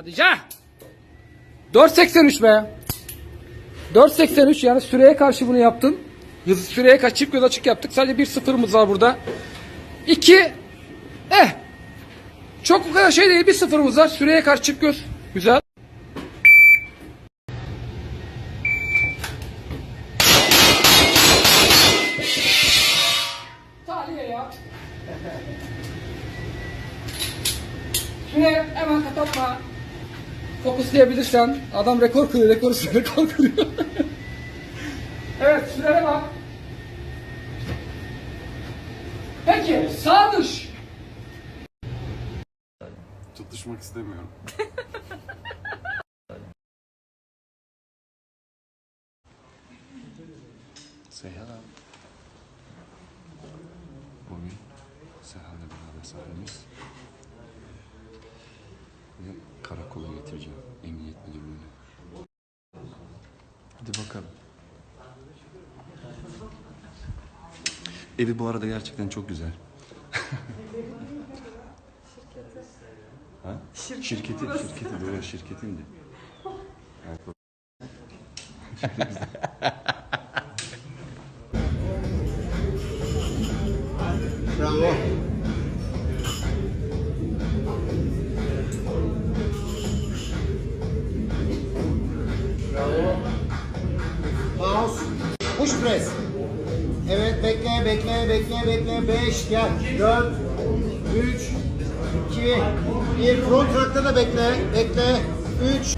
Hadice. 4.83 be. 4.83 yani süreye karşı bunu. Yıldız süreye karşı çift göz açık yaptık. Sadece bir sıfırımız var burada. 2 eh çok o kadar şey değil bir sıfırımız var. Süreye karşı çift göz. Güzel. Taliye ya. Şuraya hemen kapatma. Fokuslayabilirsen. Adam rekor kırıyor, rekor üstüne rekor kırıyor. evet, sürene bak. Peki, sağ dış. Tutuşmak istemiyorum. Say hello. Bugün Sehal'le beraber sahibimiz. Ve karakola getireceğim. Emniyet müdürlüğüne. Hadi bakalım. Evi bu arada gerçekten çok güzel. Ha? Şirketi, şirketi böyle şirketin de. Bravo. Push press. Evet bekle bekle bekle bekle. 5 gel. 4 3 2 1 front track'ta da bekle. Bekle. 3